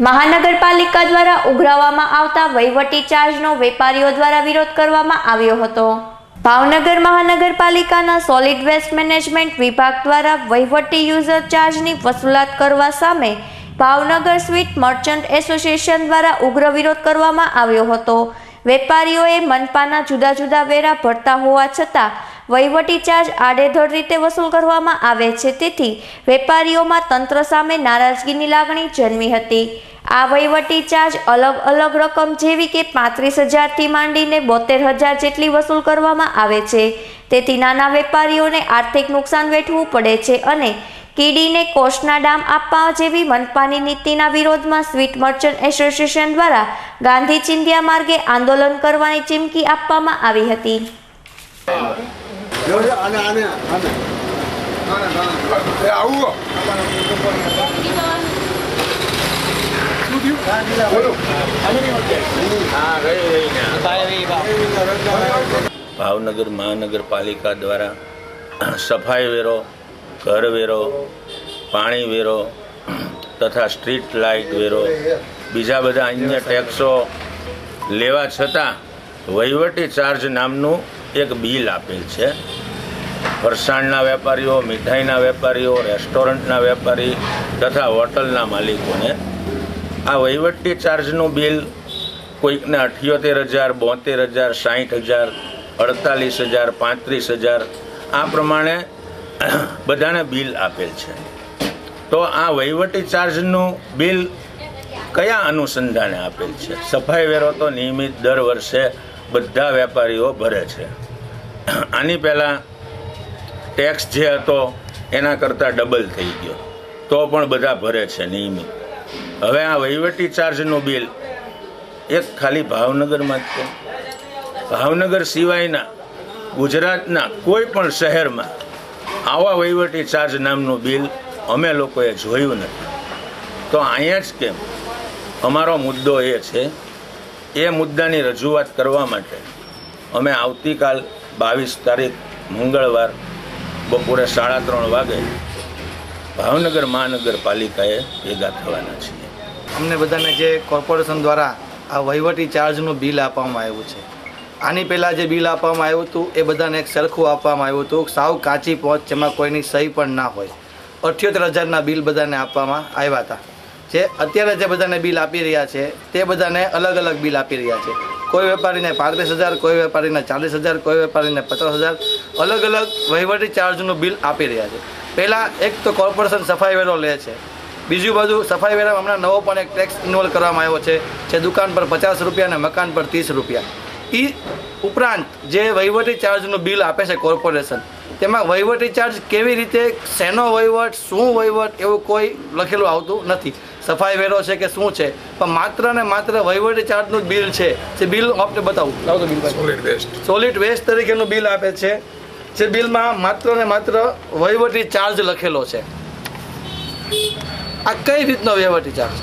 મહાનગરપાલિકા દ્વારા ઉઘરાવવામાં આવતા વહીવટી ચાર્જનો વેપારીઓ દ્વારા વિરોધ કરવામાં આવ્યો હતો. ભાવનગર મહાનગરપાલિકાના સોલિડ વેસ્ટ મેનેજમેન્ટ વિભાગ દ્વારા વહીવટી યુઝર ચાર્જની વસૂલાત કરવા સામે ભાવનગર સ્વીટ મર્ચન્ટ એસોસિએશન દ્વારા ઉગ્ર વિરોધ કરવામાં આવ્યો હતો. વેપારીઓએ મનપાના જુદા જુદા વેરા ભરતા હોવા છતાં વહીવટી ચાર્જ આડેધડ રીતે વસૂલ કરવામાં આવે છે તેથી વેપારીઓમાં તંત્ર સામે નારાજગીની લાગણી જન્મી હતી. આ વહીવટી ચાર્જ અલગ અલગ રકમ જેવી કે પાંત્રીસ હજારથી માંડીને બોતેર હજાર જેટલી વસૂલ કરવામાં આવે છે. તેથી નાના વેપારીઓને આર્થિક નુકસાન વેઠવું પડે છે અને કીડીને કોષના ડામ આપવા જેવી મનપાની નીતિના વિરોધમાં સ્વીટ મર્ચન્ટ એસોસિએશન દ્વારા ગાંધી ચિંધ્યા માર્ગે આંદોલન કરવાની ચીમકી આપવામાં આવી હતી. 여 ભાવનગર મહાનગરપાલિકા દ્વારા સફાઈ વેરો, ઘર વેરો, પાણી વેરો તથા સ્ટ્રીટ લાઇટ વેરો, બીજા બધા અન્ય ટેક્સો લેવા છતાં વહીવટી ચાર્જ નામનું એક બિલ આપેલ છે. ફરસાણના વેપારીઓ, મીઠાઈના વેપારીઓ, રેસ્ટોરન્ટના વેપારી તથા હોટલના માલિકોને આ વહીવટી ચાર્જનું બિલ કોઈકને અઠ્યોતેર હજાર, બોતેર હજાર સાહીઠ હજાર, અડતાલીસ હજાર, પાંત્રીસ હજાર, આ પ્રમાણે બધાને બિલ આપેલ છે. તો આ વહીવટી ચાર્જનું બિલ કયા અનુસંધાને આપેલ છે? સફાઈ વેરો તો નિયમિત દર વર્ષે બધા વેપારીઓ ભરે છે. આની પહેલાં ટેક્સ જે હતો એના કરતાં ડબલ થઈ ગયો. તો પણ બધા ભરે છે નિયમિત. હવે આ વહીવટી ચાર્જનું બિલ એક ખાલી ભાવનગરમાં જ છે. ભાવનગર સિવાયના ગુજરાતના કોઈ પણ શહેરમાં આવા વહીવટી ચાર્જ નામનું બિલ અમે લોકોએ જોયું નથી. તો અહીંયા જ કેમ? અમારો મુદ્દો એ છે, એ મુદ્દાની રજૂઆત કરવા માટે અમે આવતીકાલ બાવીસ તારીખ મંગળવાર બપોરે સાડા ત્રણ વાગે ભાવનગર મહાનગરપાલિકાએ ભેગા થવાના છીએ. અમને બધાને જે કોર્પોરેશન દ્વારા આ વહીવટી ચાર્જનું બિલ આપવામાં આવ્યું છે. આની પહેલાં જે બિલ આપવામાં આવ્યું હતું, એ બધાને એક સરખું આપવામાં આવ્યું હતું. સાવ કાચી પહોંચ જેમાં કોઈની સહી પણ ના હોય. અઠ્યોતેર હજારના બિલ બધાને આપવામાં આવ્યા હતા. જે અત્યારે જે બધાને બિલ આપી રહ્યા છે, તે બધાને અલગ અલગ બિલ આપી રહ્યા છે. કોઈ વેપારીને પાંત્રીસ હજાર, કોઈ વેપારીને ચાલીસ હજાર, કોઈ વેપારીને પચાસ હજાર, અલગ અલગ વહીવટી ચાર્જનું બિલ આપી રહ્યા છે. પહેલાં એક તો કોર્પોરેશન સફાઈ વેરો લે છે. બીજું બાજુ સફાઈ વેરા હમણાં નવો પણ એક ટેક્સ ઇન્વોલ્વ કરવામાં આવ્યો છે જે દુકાન પર પચાસ રૂપિયા અને મકાન પર ત્રીસ રૂપિયા. એ ઉપરાંત જે વહીવટી ચાર્જનું બિલ આપે છે કોર્પોરેશન તેમાં વહીવટી ચાર્જ કેવી રીતે શેનો વહીવટ શું વહીવટ એવું કોઈ લખેલું આવતું નથી. સફાઈ વેરો છે કે શું છે પણ માત્ર ને માત્ર વહીવટી ચાર્જનું બિલ છે જે બિલ આપણે બતાવું. લાવો bill solid waste solid waste તરીકેનું બિલ આપે છે જે બિલમાં માત્ર ને માત્ર વહીવટી ચાર્જ લખેલો છે. આ કઈ રીતનો વહીવટી ચાર્જ?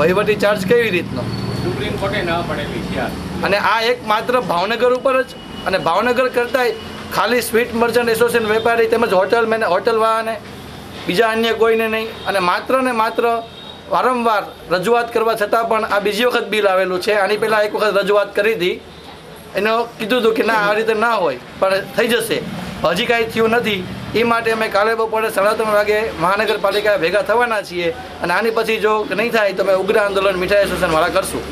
વહીવટી ચાર્જ કેવી રીતનો? સુપ્રીમ કોર્ટે ના પડેલી છે અને આ એક માત્ર ભાવનગર ઉપર જ? અને ભાવનગર કરતાંય ખાલી સ્વીટ મર્ચન્ટ એસોસિએશન વેપારી તેમજ હોટલ મેને હોટલવાળાને બીજા અન્ય કોઈને નહીં. અને માત્ર ને માત્ર વારંવાર રજૂઆત કરવા છતાં પણ આ બીજી વખત બિલ આવેલું છે. આની પહેલાં એક વખત રજૂઆત કરી હતી. એનો કીધું હતું કે ના આ રીતે ના હોય. પણ થઈ જશે. હજી કાંઈ થયું નથી. એ માટે અમે કાલે બપોરે સાડા ત્રણ વાગે મહાનગરપાલિકા ભેગા થવાના છીએ અને આની પછી જો નહીં થાય તો અમે ઉગ્ર આંદોલન, મીઠાઈ એસોસિએશનવાળા કરશું.